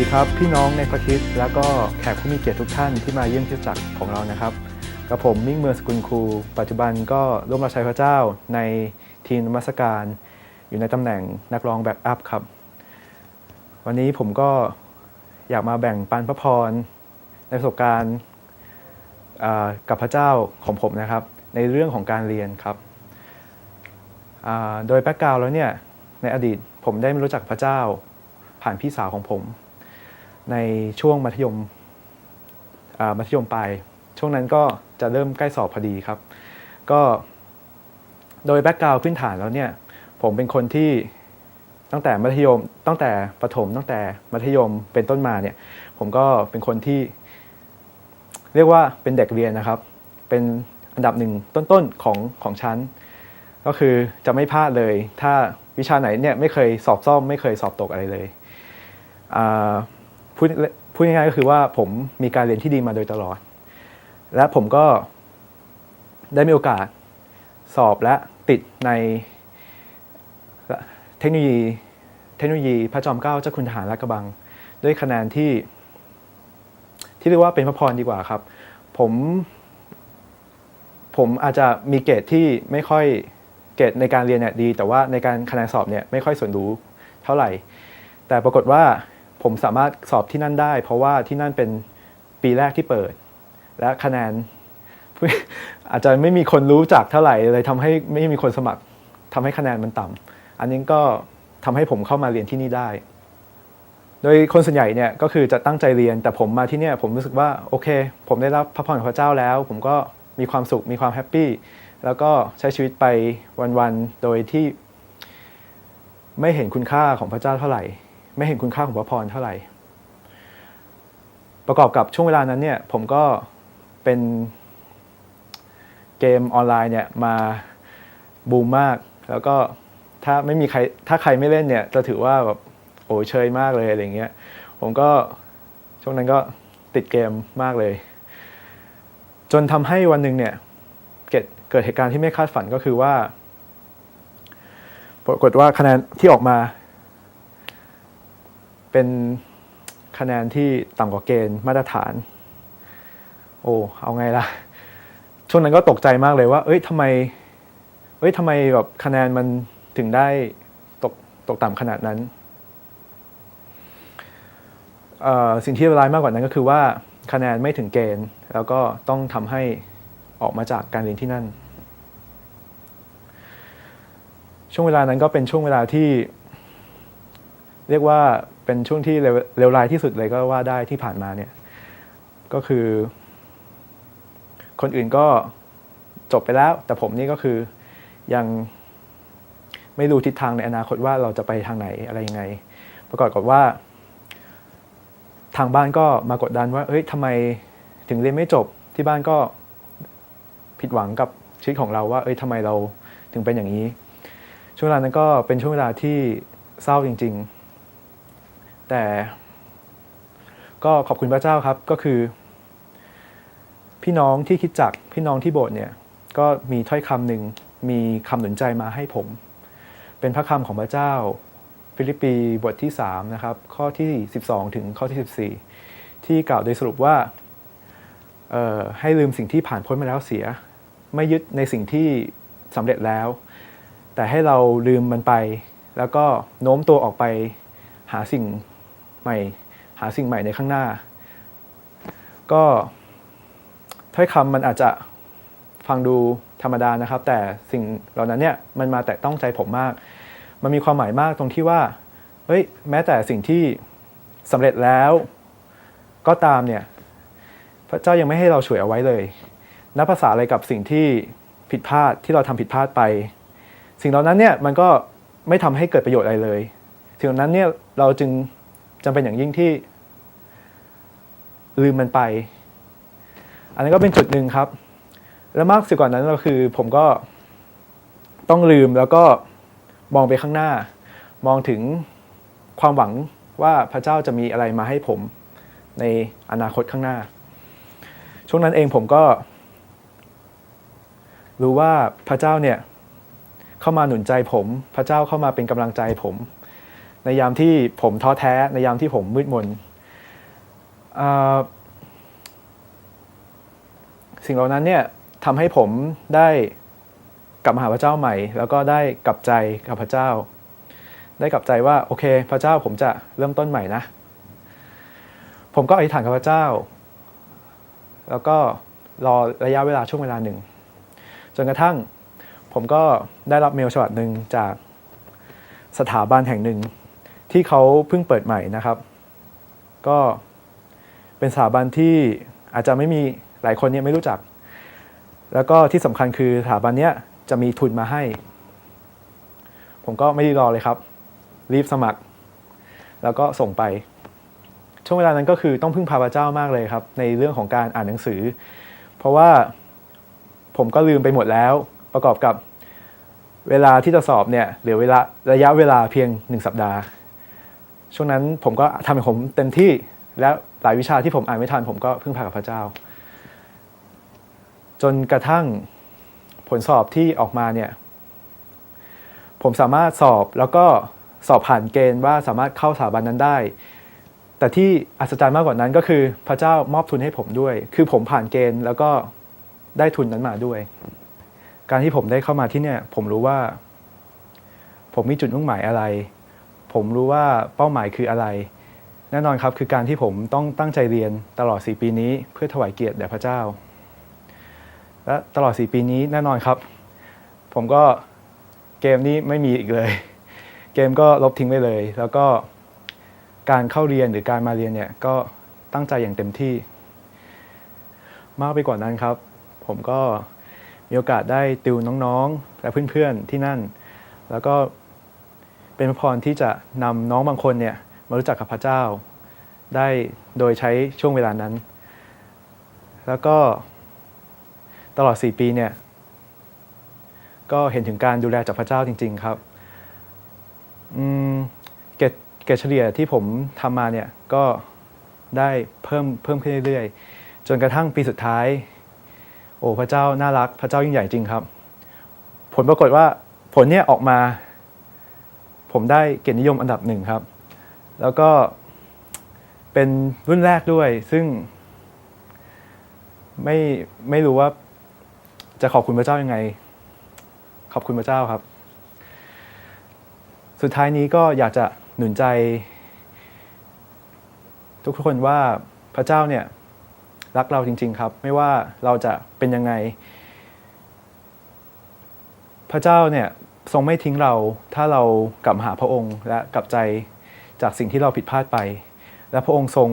ดีครับพี่น้องในพระคริสต์แล้วก็แขกผู้มีเกียรติทุกท่านที่มาเยี่ยมคริสตจักรของเรานะครับกับผมมิ่งเมืองสกุลครู ปัจจุบันก็ร่วมรับใช้พระเจ้าในทีมนมัสการ อยู่ในตำแหน่งนักร้องแบ็กอัพครับ วันนี้ผมก็อยากมาแบ่งปันพระพรในประสบการณ์กับพระเจ้าของผมนะครับ ในเรื่องของการเรียนครับโดยแบ็กกราวแล้วเนี่ยในอดีตผมได้รู้จักพระเจ้าผ่านพี่สาวของผม ในช่วงมัธยมมัธยมปลายช่วงนั้นก็จะเริ่มใกล้สอบพอดีครับ ก็โดยแบ็กกราวพื้นฐานแล้วเนี่ย ผมเป็นคนที่ตั้งแต่มัธยมตั้งแต่ประถมตั้งแต่มัธยมเป็นต้นมาเนี่ย ผมก็เป็นคนที่ เรียกว่าเป็นเด็กเรียนนะครับ เป็นอันดับหนึ่งต้นๆของของชั้น ก็คือจะไม่พลาดเลย ถ้าวิชาไหนเนี่ยไม่เคยสอบซ่อม ไม่เคยสอบตกอะไรเลยอ่า พูดพูดง่ายๆก็คือว่าผมมีการเรียนที่ดีมาโดยตลอด และผมก็ได้มีโอกาสสอบและติดในเทคโนโลยีเทคโนโลยีพระจอมเกล้าเจ้าคุณทหารลาดกระบัง ด้วยคะแนนที่ ที่เรียกว่าเป็นพระพรดีกว่าครับ ผมผมอาจจะมีเกรดที่ไม่ค่อยเกรดในการเรียนเนี่ยดี แต่ว่าในการคะแนนสอบเนี่ยไม่ค่อยสนรู้เท่าไหร่ แต่ปรากฏว่า ผมสามารถสอบที่นั่นได้ เพราะว่าที่นั่นเป็นปีแรกที่เปิด และคะแนนอาจจะไม่มีคนรู้จักเท่าไหร่เลยทำให้ไม่มีคนสมัครทำให้คะแนนมันต่ำอันนี้ก็ทำให้ผมเข้ามาเรียนที่นี่ได้ โดยคนส่วนใหญ่เนี่ยก็คือจะตั้งใจเรียน แต่ผมมาที่เนี่ยผมรู้สึกว่าโอเค ผมได้รับพระพรของพระเจ้าแล้ว ผมก็มีความสุขมีความแฮปปี้แล้วก็ใช้ชีวิตไปวันๆโดยที่ไม่เห็นคุณค่าของพระเจ้าเท่าไหร่ ไม่เห็นคุณค่าของพระพรเท่าไหร่ ประกอบกับช่วงเวลานั้นเนี่ยผมก็เป็นเกมออนไลน์เนี่ยมาบูมมาก แล้วก็ถ้าไม่มีใครถ้าใครไม่เล่นเนี่ยจะถือว่าแบบโอ้ยเชยมากเลยอะไรเงี้ยผมก็ช่วงนั้นก็ติดเกมมากเลย จนทำให้วันหนึ่งเนี่ยเกิดเกิดเหตุการณ์ที่ไม่คาดฝันก็คือว่าปรากฏว่าคะแนนที่ออกมา เป็นคะแนนที่ต่ำกว่าเกณฑ์มาตรฐาน โอ้เอาไงล่ะ ช่วงนั้นก็ตกใจมากเลยว่า เอ้ยทำไม เอ้ยทำไมแบบคะแนนมันถึงได้ตกตกต่ำขนาดนั้นสิ่งที่ร้ายมากกว่านั้นก็คือว่าคะแนนไม่ถึงเกณฑ์ แล้วก็ต้องทำให้ออกมาจากการเรียนที่นั่น ช่วงเวลานั้นก็เป็นช่วงเวลาที่ เรียกว่าเป็นช่วงที่เลวลวร้ายที่สุดเลยก็ว่าได้ที่ผ่านมาเนี่ย ก็คือ คนอื่นก็จบไปแล้ว แต่ผมนี่ก็คือยังไม่รู้ทิศทางในอนาคตว่าเราจะไปทางไหนอะไรยังไง ประกอบกับว่า ทางบ้านก็มากดดันว่าเฮ้ยทำไมถึงเรียนไม่จบที่บ้านก็ผิดหวังกับชีวิตของเราว่า เอ้ยทำไมเราถึงเป็นอย่างนี้ ช่วงเวลานั้นก็เป็นช่วงเวลาที่เศร้าจริง ๆ แต่ ก็ขอบคุณพระเจ้าครับก็คือ พี่น้องที่คิดจักพี่น้องที่โบสถ์เนี่ยก็มีถ้อยคำหนึ่งมีคำหนุนใจมาให้ผม เป็นพระคำของพระเจ้า ฟิลิปปีบทที่3นะครับข้อที่ 12 ถึงข้อที่ 14 ที่กล่าวโดยสรุปว่าให้ลืมสิ่งที่ผ่านพ้นมาแล้วเสีย ไม่ยึดในสิ่งที่สำเร็จแล้ว แต่ให้เราลืมมันไป แล้วก็โน้มตัวออกไปหาสิ่ง ใหม่ หาสิ่งใหม่ในข้างหน้า ก็ถ้อยคำมันอาจจะฟังดูธรรมดานะครับ แต่สิ่งเหล่านั้นเนี่ยมันมาแต่ต้องใจผมมาก มันมีความหมายมากตรงที่ว่าเฮ้ยแม้แต่สิ่งที่สำเร็จแล้ว ก็ตามเนี่ยพระเจ้ายังไม่ให้เราฉวยเอาไว้เลยนับภาษาอะไรกับสิ่งที่ผิดพลาดที่เราทำผิดพลาดไป สิ่งเหล่านั้นเนี่ยมันก็ไม่ทำให้เกิดประโยชน์อะไรเลย สิ่งเหล่านั้นเนี่ยเราจึง จำเป็นอย่างยิ่งที่ ลืมมันไป อันนั้นก็เป็นจุดหนึ่งครับ และมากสุดกว่านั้นก็คือ ผมก็ต้องลืมแล้วก็มองไปข้างหน้า มองถึงความหวังว่าพระเจ้าจะมีอะไรมาให้ผมในอนาคตข้างหน้า ช่วงนั้นเองผมก็ รู้ว่าพระเจ้าเนี่ย เข้ามาหนุนใจผม พระเจ้าเข้ามาเป็นกำลังใจผม ในยามที่ผมท้อแท้ ในยามที่ผมมืดมนสิ่งเหล่านั้นเนี่ยทำให้ผมได้กลับมาหาพระเจ้าใหม่ แล้วก็ได้กลับใจกับพระเจ้า ได้กลับใจว่าโอเค พระเจ้าผมจะเริ่มต้นใหม่นะ ผมก็อธิษฐานกับพระเจ้า แล้วก็รอระยะเวลาช่วงเวลาหนึ่ง จนกระทั่งผมก็ได้รับเมลฉบับหนึ่งจากสถาบันแห่งหนึ่ง ที่เขาเพิ่งเปิดใหม่นะครับ ก็เป็นสถาบันที่อาจจะไม่มีหลายคนเนี่ยไม่รู้จัก แล้วก็ที่สำคัญคือสถาบันเนี้ยจะมีทุนมาให้ ผมก็ไม่ได้รอเลยครับ รีบสมัคร แล้วก็ส่งไป ช่วงเวลานั้นก็คือต้องพึ่งพาพระเจ้ามากเลยครับ ในเรื่องของการอ่านหนังสือ เพราะว่าผมก็ลืมไปหมดแล้ว ประกอบกับเวลาที่จะสอบเนี่ยเหลือเวลาระยะเวลาเพียงหนึ่งสัปดาห์ ช่วงนั้นผมก็ทำให้ผมเต็มที่และหลายวิชาที่ผมอ่านไม่ทันผมก็พึ่งพากับพระเจ้า จนกระทั่งผลสอบที่ออกมาเนี่ย ผมสามารถสอบแล้วก็สอบผ่านเกณฑ์ว่าสามารถเข้าสถาบันนั้นได้ แต่ที่อัศจรรย์มากกว่านั้นก็คือพระเจ้ามอบทุนให้ผมด้วย คือผมผ่านเกณฑ์แล้วก็ได้ทุนนั้นมาด้วย การที่ผมได้เข้ามาที่เนี่ย ผมรู้ว่า ผมมีจุดมุ่งหมายอะไร ผมรู้ว่าเป้าหมายคืออะไร แน่นอนครับคือการที่ผมต้องตั้งใจเรียนตลอด 4 ปีนี้ เพื่อถวายเกียรติแด่พระเจ้า และตลอด 4 ปีนี้แน่นอนครับ ผมก็เกมนี้ไม่มีอีกเลย เกมก็ลบทิ้งไปเลย แล้วก็การเข้าเรียนหรือการมาเรียนเนี่ยก็ตั้งใจอย่างเต็มที่ มากไปกว่านั้นครับ ผมก็มีโอกาสได้ติวน้องๆ และเพื่อนๆที่นั่น แล้วก็ เป็นพรที่จะนำน้องบางคนเนี่ยมารู้จักกับพระเจ้า ได้โดยใช้ช่วงเวลานั้น แล้วก็ตลอด 4 ปีเนี่ยก็เห็นถึงการดูแลจากพระเจ้าจริง ๆ ครับอืมเกรดเกรดเฉลี่ยที่ผมทำมาเนี่ยก็ได้เพิ่มเพิ่มขึ้นเรื่อยๆ จนกระทั่งปีสุดท้าย โอ้พระเจ้าน่ารักพระเจ้ายิ่งใหญ่จริงครับ ผลปรากฏว่าผลเนี่ยออกมา ผมได้เกียรตินิยมอันดับหนึ่งครับ แล้วก็เป็นรุ่นแรกด้วย ซึ่ง ไม่ไม่รู้ว่าจะขอบคุณพระเจ้ายังไง ขอบคุณพระเจ้าครับ สุดท้ายนี้ก็อยากจะหนุนใจ ทุกคนว่าพระเจ้าเนี่ยรักเราจริง ๆ ครับ ไม่ว่าเราจะเป็นยังไง พระเจ้าเนี่ย ทรงไม่ทิ้งเราถ้าเรากลับมาหาพระองค์และกลับใจจากสิ่งที่เราผิดพลาดไป และพระองค์ทรง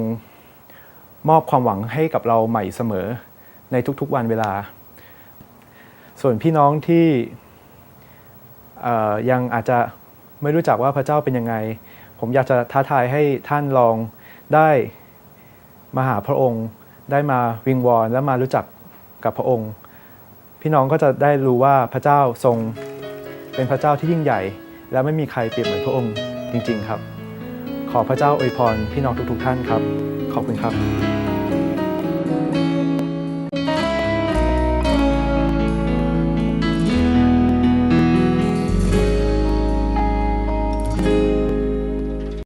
มอบความหวังให้กับเราใหม่เสมอในทุกๆวันเวลา ส่วนพี่น้องที่ยังอาจจะไม่รู้จักว่าพระเจ้าเป็นยังไง ผมอยากจะท้าทายให้ท่านลองได้มาหาพระองค์ ได้มาวิงวอนและมารู้จักกับพระองค์ พี่น้องก็จะได้รู้ว่าพระเจ้าทรง เป็นพระเจ้าที่ยิ่งใหญ่ และไม่มีใครเปรียบเหมือนพระองค์จริง ๆ ครับ ขอพระเจ้าอวยพรพี่น้องทุกๆท่านครับ ขอบคุณครับ